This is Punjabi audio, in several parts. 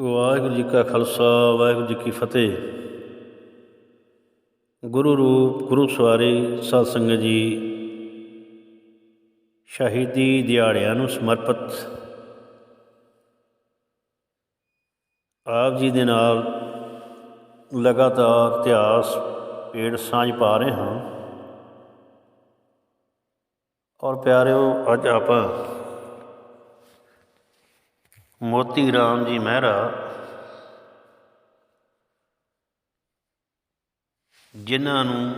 ਵਾਹਿਗੁਰੂ ਜੀ ਕਾ ਖਾਲਸਾ, ਵਾਹਿਗੁਰੂ ਜੀ ਕੀ ਫਤਿਹ। ਗੁਰੂ ਰੂਪ, ਗੁਰੂ ਸਵਾਰੀ, ਸਾਧ ਸੰਗਤ ਜੀ, ਸ਼ਹੀਦੀ ਦਿਹਾੜਿਆਂ ਨੂੰ ਸਮਰਪਿਤ। ਆਪ ਜੀ ਦੇ ਨਾਲ ਲਗਾਤਾਰ ਇਤਿਹਾਸ ਪੇੜ ਸਾਂਝ ਪਾ ਰਹੇ ਹਾਂ। ਔਰ ਪਿਆਰਿਓ, ਅੱਜ ਆਪਾਂ ਮੋਤੀ ਰਾਮ ਜੀ ਮਹਿਰਾ, ਜਿਨ੍ਹਾਂ ਨੂੰ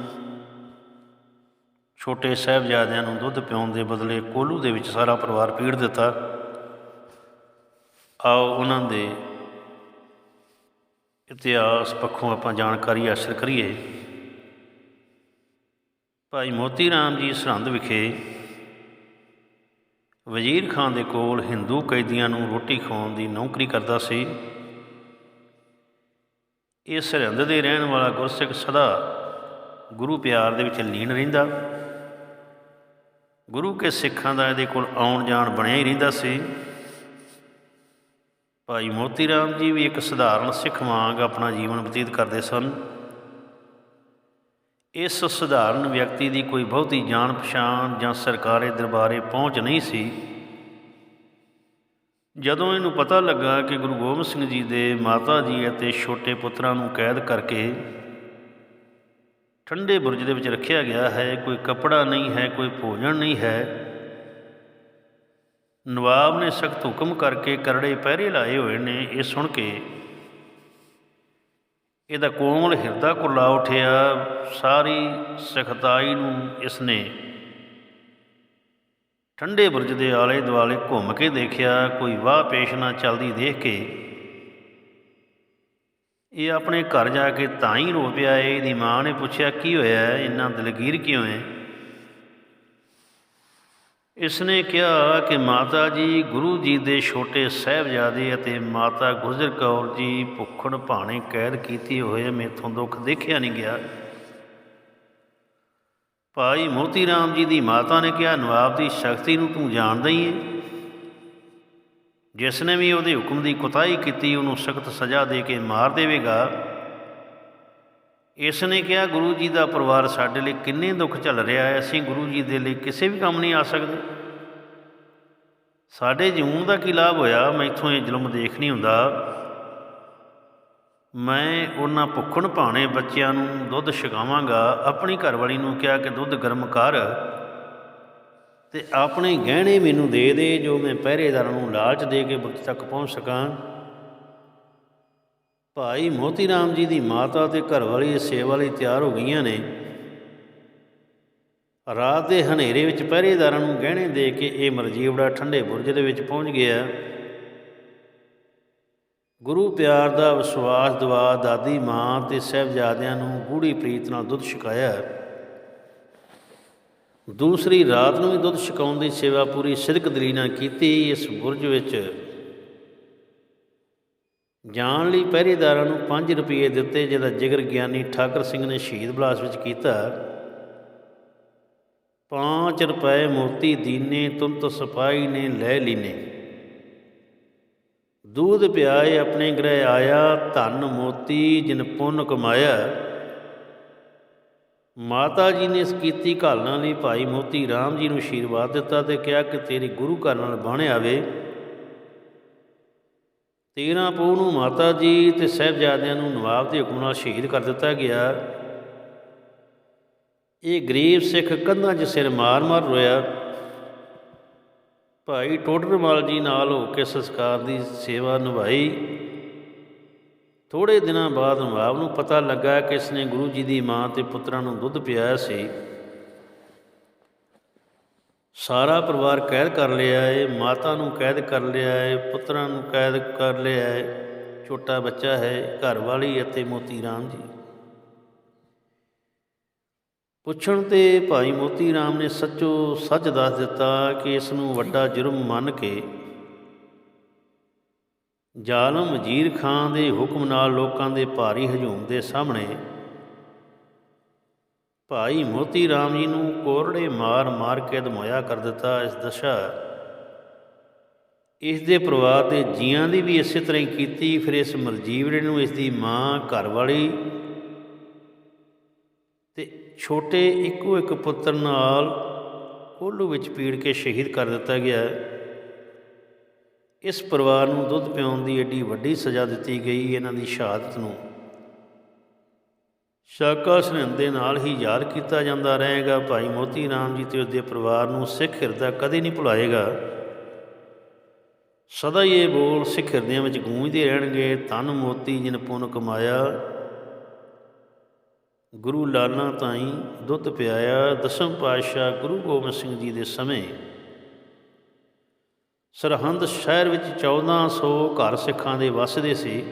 ਛੋਟੇ ਸਾਹਿਬਜ਼ਾਦਿਆਂ ਨੂੰ ਦੁੱਧ ਪਿਆਉਣ ਦੇ ਬਦਲੇ ਕੋਲੂ ਦੇ ਵਿੱਚ ਸਾਰਾ ਪਰਿਵਾਰ ਪੀੜ ਦਿੱਤਾ, ਆਓ ਉਹਨਾਂ ਦੇ ਇਤਿਹਾਸ ਪੱਖੋਂ ਆਪਾਂ ਜਾਣਕਾਰੀ ਹਾਸਲ ਕਰੀਏ। ਭਾਈ ਮੋਤੀ ਰਾਮ ਜੀ ਸਰਹੰਦ ਵਿਖੇ ਵਜ਼ੀਰ ਖਾਨ ਦੇ ਕੋਲ ਹਿੰਦੂ ਕੈਦੀਆਂ ਨੂੰ ਰੋਟੀ ਖਵਾਉਣ ਦੀ ਨੌਕਰੀ ਕਰਦਾ ਸੀ। ਇਹ ਸਰਹੰਦ ਦੇ ਰਹਿਣ ਵਾਲਾ ਗੁਰਸਿੱਖ ਸਦਾ ਗੁਰੂ ਪਿਆਰ ਦੇ ਵਿੱਚ ਲੀਨ ਰਹਿੰਦਾ। ਗੁਰੂ ਕੇ ਸਿੱਖਾਂ ਦਾ ਇਹਦੇ ਕੋਲ ਆਉਣ ਜਾਣ ਬਣਿਆ ਹੀ ਰਹਿੰਦਾ ਸੀ। ਭਾਈ ਮੋਤੀ ਰਾਮ ਜੀ ਵੀ ਇੱਕ ਸਧਾਰਨ ਸਿੱਖ ਵਾਂਗ ਆਪਣਾ ਜੀਵਨ ਬਤੀਤ ਕਰਦੇ ਸਨ। ਇਸ ਸਧਾਰਨ ਵਿਅਕਤੀ ਦੀ ਕੋਈ ਬਹੁਤੀ ਜਾਣ ਪਛਾਣ ਜਾਂ ਸਰਕਾਰੀ ਦਰਬਾਰੇ ਪਹੁੰਚ ਨਹੀਂ ਸੀ। ਜਦੋਂ ਇਹਨੂੰ ਪਤਾ ਲੱਗਾ ਕਿ ਗੁਰੂ ਗੋਬਿੰਦ ਸਿੰਘ ਜੀ ਦੇ ਮਾਤਾ ਜੀ ਅਤੇ ਛੋਟੇ ਪੁੱਤਰਾਂ ਨੂੰ ਕੈਦ ਕਰਕੇ ਠੰਡੇ ਬੁਰਜ ਦੇ ਵਿੱਚ ਰੱਖਿਆ ਗਿਆ ਹੈ, ਕੋਈ ਕੱਪੜਾ ਨਹੀਂ ਹੈ, ਕੋਈ ਭੋਜਨ ਨਹੀਂ ਹੈ, ਨਵਾਬ ਨੇ ਸਖਤ ਹੁਕਮ ਕਰਕੇ ਕਰੜੇ ਪਹਿਰੇ ਲਾਏ ਹੋਏ ਨੇ। ਇਹ ਸੁਣ ਕੇ ਇਹਦਾ ਕੋਮਲ ਹਿਰਦਾ ਕੁਰਲਾ ਉਠਿਆ, ਸਾਰੀ ਸਖਤਾਈ ਨੂੰ ਇਸ ਨੇ ਠੰਡੇ ਬੁਰਜ ਦੇ ਆਲੇ ਦੁਆਲੇ ਘੁੰਮ ਕੇ ਦੇਖਿਆ, ਕੋਈ ਵਾਹ ਪੇਸ਼ ਨਾ ਚੱਲਦੀ ਦੇਖ ਕੇ। ਇਹ ਆਪਣੇ ਘਰ ਜਾ ਕੇ ਤਾਂ ਹੀ ਰੋ ਪਿਆ ਏ ਇਹਦੀ ਮਾਂ ਨੇ ਪੁੱਛਿਆ, ਕੀ ਹੋਇਆ? ਇੰਨਾ ਦਲਗੀਰ ਕਿਉਂ ਹੈ? ਇਸ ਨੇ ਕਿਹਾ ਕਿ ਮਾਤਾ ਜੀ, ਗੁਰੂ ਜੀ ਦੇ ਛੋਟੇ ਸਹਿਬਜ਼ਾਦੇ ਅਤੇ ਮਾਤਾ ਗੁਜਰ ਕੌਰ ਜੀ ਭੁੱਖਣ ਭਾਣੇ ਕੈਦ ਕੀਤੀ ਹੋਏ ਮੇਥੋਂ ਦੁੱਖ ਦੇਖਿਆ ਨਹੀਂ ਗਿਆ। ਭਾਈ ਮੋਤੀ ਰਾਮ ਜੀ ਦੀ ਮਾਤਾ ਨੇ ਕਿਹਾ ਨਵਾਬ ਦੀ ਸ਼ਕਤੀ ਨੂੰ ਤੂੰ ਜਾਣਦਾ ਹੀ ਹੈ ਜਿਸ ਨੇ ਵੀ ਉਹਦੇ ਹੁਕਮ ਦੀ ਕੁਤਾਹੀ ਕੀਤੀ, ਉਹਨੂੰ ਸਖਤ ਸਜ਼ਾ ਦੇ ਕੇ ਮਾਰ ਦੇਵੇਗਾ। ਇਸ ਨੇ ਕਿਹਾ, ਗੁਰੂ ਜੀ ਦਾ ਪਰਿਵਾਰ ਸਾਡੇ ਲਈ ਕਿੰਨੇ ਦੁੱਖ ਝੱਲ ਰਿਹਾ ਹੈ। ਅਸੀਂ ਗੁਰੂ ਜੀ ਦੇ ਲਈ ਕਿਸੇ ਵੀ ਕੰਮ ਨਹੀਂ ਆ ਸਕਦੇ। ਸਾਡੇ ਜੀਵਨ ਦਾ ਕੀ ਲਾਭ ਹੋਇਆ? ਮੈਥੋਂ ਇਹ ਜ਼ੁਲਮ ਦੇਖ ਨਹੀਂ ਹੁੰਦਾ। ਮੈਂ ਉਹਨਾਂ ਭੁੱਖਣ ਭਾਣੇ ਬੱਚਿਆਂ ਨੂੰ ਦੁੱਧ ਛਕਾਵਾਂਗਾ। ਆਪਣੀ ਘਰਵਾਲੀ ਨੂੰ ਕਿਹਾ ਕਿ ਦੁੱਧ ਗਰਮ ਕਰ ਤੇ ਆਪਣੇ ਗਹਿਣੇ ਮੈਨੂੰ ਦੇ ਦੇ, ਜੋ ਮੈਂ ਪਹਿਰੇਦਾਰਾਂ ਨੂੰ ਲਾਲਚ ਦੇ ਕੇ ਬੁੱਤ ਤੱਕ ਪਹੁੰਚ ਸਕਾਂ। ਭਾਈ ਮੋਤੀ ਰਾਮ ਜੀ ਦੀ ਮਾਤਾ ਤੇ ਘਰਵਾਲੀ ਇਸ ਸੇਵਾ ਲਈ ਤਿਆਰ ਹੋ ਗਈਆਂ ਨੇ। ਰਾਤ ਦੇ ਹਨੇਰੇ ਵਿੱਚ ਪਹਿਰੇਦਾਰਾਂ ਨੂੰ ਗਹਿਣੇ ਦੇ ਕੇ ਇਹ ਮਰਜੀਵੜਾ ਠੰਡੇ ਬੁਰਜ ਦੇ ਵਿੱਚ ਪਹੁੰਚ ਗਿਆ। ਗੁਰੂ ਪਿਆਰ ਦਾ ਵਿਸ਼ਵਾਸ ਦਵਾ ਦਾਦੀ ਮਾਂ ਤੇ ਸਹਿਬਜ਼ਾਦਿਆਂ ਨੂੰ ਗੂੜੀ ਪ੍ਰੀਤ ਨਾਲ ਦੁੱਧ ਛਕਾਇਆ। ਦੂਸਰੀ ਰਾਤ ਨੂੰ ਵੀ ਦੁੱਧ ਛਕਾਉਣ ਦੀ ਸੇਵਾ ਪੂਰੀ ਸਿਦਕ ਦਲੀ ਨਾਲ ਕੀਤੀ ਇਸ ਬੁਰਜ ਵਿੱਚ। ਜਾਣ ਲਈ ਪਹਿਰੇਦਾਰਾਂ ਨੂੰ 5 ਰੁਪਏ ਦਿੱਤੇ, ਜਿਹਦਾ ਜਿਗਰ ਗਿਆਨੀ ਠਾਕਰ ਸਿੰਘ ਨੇ ਸ਼ਹੀਦ ਬਲਾਸ ਵਿੱਚ ਕੀਤਾ। 5 ਰੁਪਏ ਮੋਤੀ ਦੀਨੇ ਤੁੰਤ ਸਪਾਈ ਨੇ ਲੈ ਲੀਨੇ। ਦੂਧ ਪਿਆਏ, ਆਪਣੇ ਗ੍ਰਹਿ ਆਇਆ, ਧਨ ਮੋਤੀ ਜਿਨ ਪੁੰਨ ਕਮਾਇਆ। ਮਾਤਾ ਜੀ ਨੇ ਇਸ ਕੀਤੀ ਘਾਲਣਾ ਲਈ ਭਾਈ ਮੋਤੀ ਰਾਮ ਜੀ ਨੂੰ ਆਸ਼ੀਰਵਾਦ ਦਿੱਤਾ ਤੇ ਕਿਹਾ ਕਿ ਤੇਰੀ ਗੁਰੂ ਘਰ ਨਾਲ ਬਾਣੇ ਆਵੇ। 13 ਪੋਹ ਨੂੰ ਮਾਤਾ ਜੀ ਤੇ ਸਹਿਬਜ਼ਾਦਿਆਂ ਨੂੰ ਨਵਾਬ ਦੇ ਹੁਕਮ ਨਾਲ ਸ਼ਹੀਦ ਕਰ ਦਿੱਤਾ ਗਿਆ। ਇਹ ਗਰੀਬ ਸਿੱਖ ਕੰਧਾਂ 'ਚ ਸਿਰ ਮਾਰ-ਮਾਰ ਰੋਇਆ। ਭਾਈ ਟੋਡਰਮਲ ਜੀ ਨਾਲ ਹੋ ਕੇ ਸੰਸਕਾਰ ਦੀ ਸੇਵਾ ਨਿਭਾਈ। ਥੋੜੇ ਦਿਨਾਂ ਬਾਅਦ ਨਵਾਬ ਨੂੰ ਪਤਾ ਲੱਗਾ ਕਿ ਇਸ ਨੇ ਗੁਰੂ ਜੀ ਦੀ ਮਾਂ ਤੇ ਪੁੱਤਰਾਂ ਨੂੰ ਦੁੱਧ ਪਿਆਇਆ ਸੀ। ਸਾਰਾ ਪਰਿਵਾਰ ਕੈਦ ਕਰ ਲਿਆ ਏ, ਮਾਤਾ ਨੂੰ ਕੈਦ ਕਰ ਲਿਆ ਏ, ਪੁੱਤਰਾਂ ਨੂੰ ਕੈਦ ਕਰ ਲਿਆ ਏ। ਛੋਟਾ ਬੱਚਾ ਹੈ ਘਰ ਵਾਲੀ ਅਤੇ ਮੋਤੀ ਰਾਮ ਜੀ। ਪੁੱਛਣ ਤੇ ਭਾਈ ਮੋਤੀ ਰਾਮ ਨੇ ਸੱਚੋ ਸੱਚ ਦੱਸ ਦਿੱਤਾ ਕਿ ਇਸ ਨੂੰ ਵੱਡਾ ਜੁਰਮ ਮੰਨ ਕੇ ਜ਼ਾਲਮ ਵਜ਼ੀਰ ਖਾਨ ਦੇ ਹੁਕਮ ਨਾਲ ਲੋਕਾਂ ਦੇ ਭਾਰੀ ਹਜੂਮ ਦੇ ਸਾਹਮਣੇ ਭਾਈ ਮੋਤੀ ਰਾਮ ਜੀ ਨੂੰ ਕੋਰੜੇ ਮਾਰ ਮਾਰ ਕੇ ਦਮੋਇਆ ਕਰ ਦਿੱਤਾ ਇਸ ਦਸ਼ਾ। ਇਸ ਦੇ ਪਰਿਵਾਰ ਦੇ ਜੀਆਂ ਦੀ ਵੀ ਇਸੇ ਤਰ੍ਹਾਂ ਹੀ ਕੀਤੀ, ਫਿਰ ਇਸ ਮਰਜੀਵੜੇ ਨੂੰ ਇਸ ਦੀ ਮਾਂ ਘਰ ਵਾਲੀ ਤੇ ਛੋਟੇ ਇੱਕੋ ਇੱਕ ਪੁੱਤਰ ਨਾਲ ਕੋਲੂ ਵਿੱਚ ਪੀੜ ਕੇ ਸ਼ਹੀਦ ਕਰ ਦਿੱਤਾ ਗਿਆ। ਇਸ ਪਰਿਵਾਰ ਨੂੰ ਦੁੱਧ ਪਿਆਉਣ ਦੀ ਏਡੀ ਵੱਡੀ ਸਜ਼ਾ ਦਿੱਤੀ ਗਈ ਇਹਨਾਂ ਦੀ ਸ਼ਹਾਦਤ ਨੂੰ। ਸ਼ਾਕਾ ਸਰਹੰਦ ਦੇ ਨਾਲ ਹੀ ਯਾਦ ਕੀਤਾ ਜਾਂਦਾ ਰਹੇਗਾ। ਭਾਈ ਮੋਤੀ ਰਾਮ ਜੀ ਤੇ ਉਸਦੇ ਪਰਿਵਾਰ ਨੂੰ ਸਿੱਖ ਹਿਰਦਾ ਕਦੇ ਨਹੀਂ ਭੁਲਾਏਗਾ। ਸਦਾ ਹੀ ਇਹ ਬੋਲ ਸਿੱਖ ਹਿਰਦਿਆਂ ਵਿੱਚ ਗੂੰਜਦੇ ਰਹਿਣਗੇ। ਤਨ ਮੋਤੀ ਜਿਨ ਪੁੰਨ ਕਮਾਇਆ। ਗੁਰੂ ਲਾਲਾਂ ਤਾਈ ਦੁੱਧ ਪਿਆਇਆ। ਦਸਮ ਪਾਤਸ਼ਾਹ ਗੁਰੂ ਗੋਬਿੰਦ ਸਿੰਘ ਜੀ ਦੇ ਸਮੇਂ ਸਰਹੰਦ ਸ਼ਹਿਰ ਵਿੱਚ 1400 ਘਰ ਸਿੱਖਾਂ ਦੇ ਵਸਦੇ ਸੀ।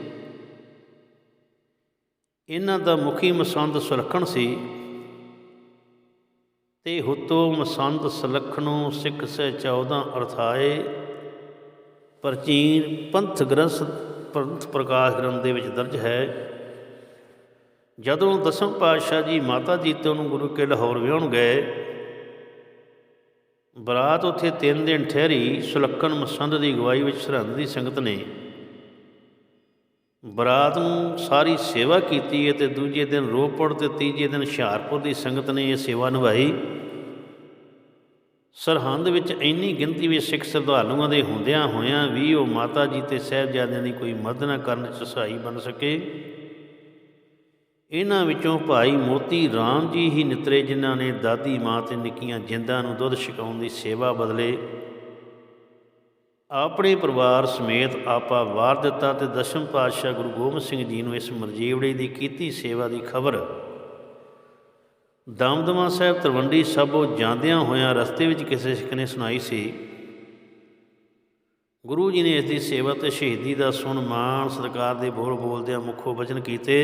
ਇਹਨਾਂ ਦਾ ਮੁਖੀ ਮਸੰਦ ਸੁਲੱਖਣ ਸੀ। ਤੇ ਹੁਤੋ ਮਸੰਦ ਸੁਲੱਖਣੋਂ ਸਿੱਖ ਸੇ 14 ਅਰਥਾਏ ਪ੍ਰਾਚੀਨ ਪੰਥ ਗ੍ਰੰਥ, ਪੰਥ ਪ੍ਰਕਾਸ਼ ਗ੍ਰੰਥ ਦੇ ਵਿੱਚ ਦਰਜ ਹੈ। ਜਦੋਂ ਦਸਮ ਪਾਤਸ਼ਾਹ ਜੀ ਮਾਤਾ ਜੀਤੋ ਨੂੰ ਗੁਰੂ ਕੇ ਲਾਹੌਰ ਵਿਆਹਣ ਗਏ, ਬਰਾਤ ਉੱਥੇ ਤਿੰਨ ਦਿਨ ਠਹਿਰੀ, ਸੁਲੱਖਣ ਮਸੰਦ ਦੀ ਅਗਵਾਈ ਵਿੱਚ ਸਰਹੰਦ ਦੀ ਸੰਗਤ ਨੇ। ਬਰਾਤ ਨੂੰ ਸਾਰੀ ਸੇਵਾ ਕੀਤੀ ਹੈ ਤੇ ਦੂਜੇ ਦਿਨ ਰੋਪੜ ਤੇ ਤੀਜੇ ਦਿਨ ਹੁਸ਼ਿਆਰਪੁਰ ਦੀ ਸੰਗਤ ਨੇ ਇਹ ਸੇਵਾ ਨਿਭਾਈ। ਸਰਹੰਦ ਵਿੱਚ ਇੰਨੀ ਗਿਣਤੀ ਵਿੱਚ ਸਿੱਖ ਸ਼ਰਧਾਲੂਆਂ ਦੇ ਹੁੰਦਿਆਂ ਹੋਇਆਂ ਵੀ ਉਹ ਮਾਤਾ ਜੀ ਤੇ ਸਾਹਿਬਜ਼ਾਦਿਆਂ ਦੀ ਕੋਈ ਮਦਦ ਨਾ ਕਰਨ 'ਚ ਸਹਾਈ ਬਣ ਸਕੇ। ਇਹਨਾਂ ਵਿੱਚੋਂ ਭਾਈ ਮੋਤੀ ਰਾਮ ਜੀ ਹੀ ਨਿਤਰੇ ਜਿਨ੍ਹਾਂ ਨੇ ਦਾਦੀ ਮਾਂ ਤੇ ਨਿੱਕੀਆਂ ਜਿੰਦਾਂ ਨੂੰ ਦੁੱਧ ਛਕਾਉਣ ਦੀ ਸੇਵਾ ਬਦਲੇ ਆਪਣੇ ਪਰਿਵਾਰ ਸਮੇਤ ਆਪਾ ਵਾਰ ਦਿੱਤਾ ਤੇ ਦਸ਼ਮ ਪਾਤਸ਼ਾਹ ਗੁਰੂ ਗੋਬਿੰਦ ਸਿੰਘ ਜੀ ਨੂੰ ਇਸ ਮਰਜੀਵੜੇ ਦੀ ਕੀਤੀ ਸੇਵਾ ਦੀ ਖਬਰ। ਦਮਦਮਾ ਸਾਹਿਬ ਤਲਵੰਡੀ ਸਾਬੋ ਜਾਂਦਿਆਂ ਹੋਇਆਂ ਰਸਤੇ ਵਿੱਚ ਕਿਸੇ ਸਿੱਖ ਨੇ ਸੁਣਾਈ ਸੀ, ਗੁਰੂ ਜੀ ਨੇ ਇਸ ਦੀ ਸੇਵਾ ਤੇ ਸ਼ਹੀਦੀ ਦਾ ਸੁਣ ਮਾਣ ਸਤਿਕਾਰ ਦੇ ਬੋਲ ਬੋਲਦਿਆਂ ਮੁੱਖੋ ਵਚਨ ਕੀਤੇ,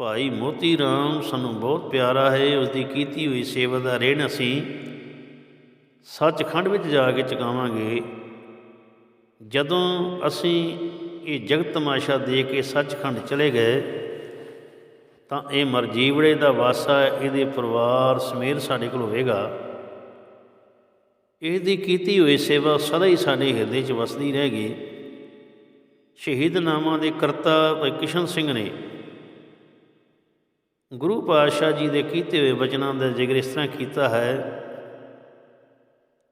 ਭਾਈ ਮੋਤੀ ਰਾਮ, ਸਾਨੂੰ ਬਹੁਤ ਪਿਆਰਾ ਹੈ, ਉਸ ਦੀ ਕੀਤੀ ਹੋਈ ਸੇਵਾ ਦਾ ਰੇਣ ਅਸੀਂ ਸੱਚਖੰਡ ਵਿੱਚ ਜਾ ਕੇ ਚੁਕਾਵਾਂਗੇ, ਜਦੋਂ ਅਸੀਂ ਇਹ ਜਗਤ ਤਮਾਸ਼ਾ ਦੇ ਕੇ ਸੱਚਖੰਡ ਚਲੇ ਗਏ, ਤਾਂ ਇਹ ਮਰਜੀਵੜੇ ਦਾ ਵਾਸਾ ਇਹਦੇ ਪਰਿਵਾਰ ਸਮੇਤ ਸਾਡੇ ਕੋਲ ਹੋਵੇਗਾ। ਇਹਦੀ ਕੀਤੀ ਹੋਈ ਸੇਵਾ ਸਦਾ ਹੀ ਸਾਡੇ ਹਿਰਦੇ 'ਚ ਵਸਦੀ ਰਹੇਗੀ। ਸ਼ਹੀਦ ਨਾਮਾਂ ਦੇ ਕਰਤਾ ਭਾਈ ਕਿਸ਼ਨ ਸਿੰਘ ਨੇ ਗੁਰੂ ਪਾਤਸ਼ਾਹ ਜੀ ਦੇ ਕੀਤੇ ਹੋਏ ਬਚਨਾਂ ਦਾ ਜ਼ਿਕਰ ਇਸ ਤਰ੍ਹਾਂ ਕੀਤਾ ਹੈ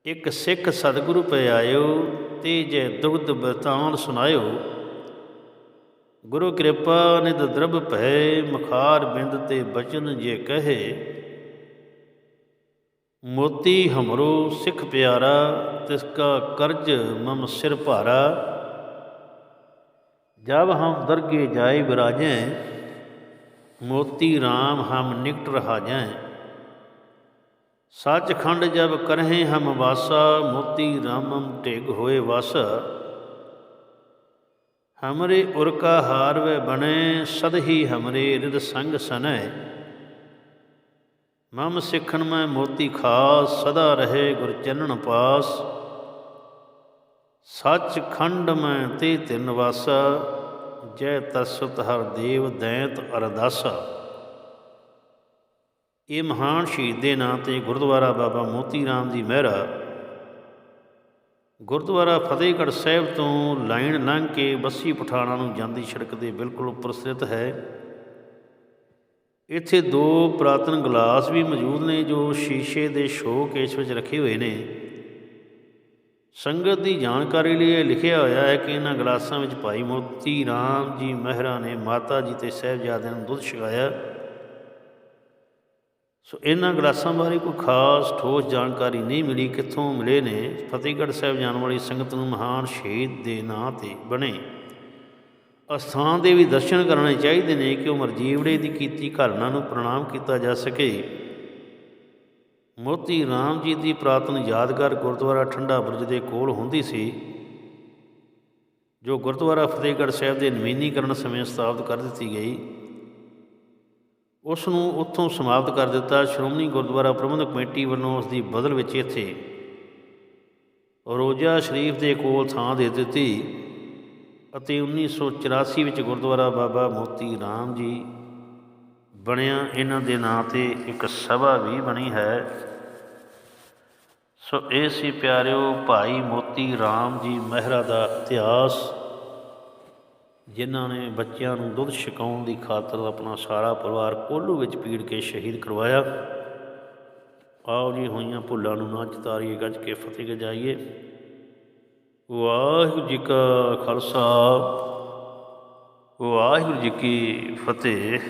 ਇੱਕ ਸਿੱਖ ਸਤਿਗੁਰੂ ਪਿਆਇਓ ਤੇ ਜੇ ਦੁਗਧ ਬਤਾਨ ਸੁਨਾਇਓ ਗੁਰੂ ਕਿਰਪਾ ਨਿਧ ਦਰਬ ਭੈ ਮਖਾਰ ਬਿੰਦ ਤੇ ਬਚਨ ਜੇ ਕਹੇ। ਮੋਤੀ ਹਮਰੋ ਸਿੱਖ ਪਿਆਰਾ, ਤਿਸ ਕਾ ਕਰਜ ਮਮ ਸਿਰ ਭਾਰਾ। ਜਬ ਹਮ ਦਰਗੇ ਜਾਏ ਬਿਰਾਜੈ, ਮੋਤੀ ਰਾਮ ਹਮ ਨਿਕਟ ਰਹਾ ਜਾਏ ਸੱਚਖੰਡ ਜਬ ਕਰਹਿ ਹਮ ਵਾਸਾ, ਮੋਤੀ ਰਾਮਮ ਢਿਗ ਹੋਏ ਵਸ। ਹਮਰੇ ਉਰ ਕਾ ਹਾਰ ਵੇ ਬਣੇ ਸਦ ਹੀ ਹਮਰੇ ਰਿਦ ਸੰਗ ਸਨੈ। ਮਮ ਸਿੱਖਣ ਮੈਂ ਮੋਤੀ ਖਾਸ, ਸਦਾ ਰਹੇ ਗੁਰ ਚੰਨਣ ਪਾਸ। ਸੱਚ ਖੰਡ ਮੈਂ ਤੇ ਤਿੰਨ ਵਾਸਾ, ਜੈ ਤਸਤ ਹਰ ਦੇਵ ਦੈਂਤ ਅਰਦਾਸਾ। ਇਹ ਮਹਾਨ ਸ਼ਹੀਦ ਦੇ ਨਾਂ ਤੇ ਗੁਰਦੁਆਰਾ ਬਾਬਾ ਮੋਤੀ ਰਾਮ ਦੀ ਮਹਿਰਾ ਗੁਰਦੁਆਰਾ ਫਤਿਹਗੜ੍ਹ ਸਾਹਿਬ ਤੋਂ ਲਾਈਨ ਲੰਘ ਕੇ ਬੱਸੀ ਪਠਾਣਾ ਨੂੰ ਜਾਂਦੀ ਸੜਕ ਦੇ ਬਿਲਕੁਲ ਉੱਪਰ ਸਥਿਤ ਹੈ। ਇੱਥੇ ਦੋ ਪ੍ਰਾਤਨ ਗਲਾਸ ਵੀ ਮੌਜੂਦ ਨੇ ਜੋ ਸ਼ੀਸ਼ੇ ਦੇ ਸ਼ੋਕੇਸ ਵਿੱਚ ਰੱਖੇ ਹੋਏ ਨੇ। ਸੰਗਤ ਦੀ ਜਾਣਕਾਰੀ ਲਈ ਇਹ ਲਿਖਿਆ ਹੋਇਆ ਹੈ ਕਿ ਇਹਨਾਂ ਗਲਾਸਾਂ ਵਿੱਚ ਭਾਈ ਮੋਤੀ ਰਾਮ ਜੀ ਮਹਿਰਾ ਨੇ ਮਾਤਾ ਜੀ ਤੇ ਸਹਿਬਜ਼ਾਦਿਆਂ ਨੂੰ ਦੁੱਧ ਛਕਾਇਆ। ਸੋ ਇਹਨਾਂ ਗਲਾਸਾਂ ਬਾਰੇ ਕੋਈ ਖਾਸ ਠੋਸ ਜਾਣਕਾਰੀ ਨਹੀਂ ਮਿਲੀ, ਕਿੱਥੋਂ ਮਿਲੇ ਨੇ? ਫਤਿਹਗੜ੍ਹ ਸਾਹਿਬ ਜਾਣ ਵਾਲੀ ਸੰਗਤ ਨੂੰ ਮਹਾਨ ਸ਼ਹੀਦ ਦੇ ਨਾਂ ਤੇ ਬਣੇ। ਅਸਥਾਨ ਦੇ ਵੀ ਦਰਸ਼ਨ ਕਰਨੇ ਚਾਹੀਦੇ ਨੇ ਕਿ ਉਹ ਮਰਜੀਵੜੇ ਦੀ ਕੀਤੀ ਘਰਨਾ ਨੂੰ ਪ੍ਰਣਾਮ ਕੀਤਾ ਜਾ ਸਕੇ। ਮੋਤੀ ਰਾਮ ਜੀ ਦੀ ਪ੍ਰਾਤਨ ਯਾਦਗਾਰ ਗੁਰਦੁਆਰਾ ਠੰਡਾ ਬੁਰਜ ਦੇ ਕੋਲ ਹੁੰਦੀ ਸੀ, ਜੋ ਗੁਰਦੁਆਰਾ ਫਤਿਹਗੜ੍ਹ ਸਾਹਿਬ ਦੇ ਨਵੀਨੀਕਰਨ ਸਮੇਂ ਸਥਾਪਿਤ ਕਰ ਦਿੱਤੀ ਗਈ। ਉਸ ਨੂੰ ਉੱਥੋਂ ਸਮਾਪਤ ਕਰ ਦਿੱਤਾ। ਸ਼੍ਰੋਮਣੀ ਗੁਰਦੁਆਰਾ ਪ੍ਰਬੰਧਕ ਕਮੇਟੀ ਵੱਲੋਂ ਉਸ ਦੀ ਬਦਲ ਵਿੱਚ ਇੱਥੇ ਰੋਜ਼ਾ ਸ਼ਰੀਫ ਦੇ ਕੋਲ ਥਾਂ ਦੇ ਦਿੱਤੀ ਅਤੇ 1984 ਵਿੱਚ ਗੁਰਦੁਆਰਾ ਬਾਬਾ ਮੋਤੀ ਰਾਮ ਜੀ ਬਣਿਆ। ਇਹਨਾਂ ਦੇ ਨਾਂ ਤੇ ਇੱਕ ਸਭਾ ਵੀ ਬਣੀ ਹੈ। ਸੋ ਇਹ ਸੀ ਪਿਆਰਿਓ ਭਾਈ ਮੋਤੀ ਰਾਮ ਜੀ ਮਹਿਰਾ ਦਾ ਇਤਿਹਾਸ। ਜਿਨ੍ਹਾਂ ਨੇ ਬੱਚਿਆਂ ਨੂੰ ਦੁੱਧ ਛਕਾਉਣ ਦੀ ਖਾਤਰ ਆਪਣਾ ਸਾਰਾ ਪਰਿਵਾਰ ਕੋਲੂ ਵਿੱਚ ਪੀੜ ਕੇ ਸ਼ਹੀਦ ਕਰਵਾਇਆ। ਆਓ ਜੀ ਹੋਈਆਂ ਭੁੱਲਾਂ ਨੂੰ ਨਾ ਚਤਾਰੀਏ ਗੱਜ ਕੇ ਫਤਿਹ ਗਜਾਈਏ। ਵਾਹਿਗੁਰੂ ਜੀ ਕਾ ਖਾਲਸਾ, ਵਾਹਿਗੁਰੂ ਜੀ ਕੀ ਫਤਿਹ।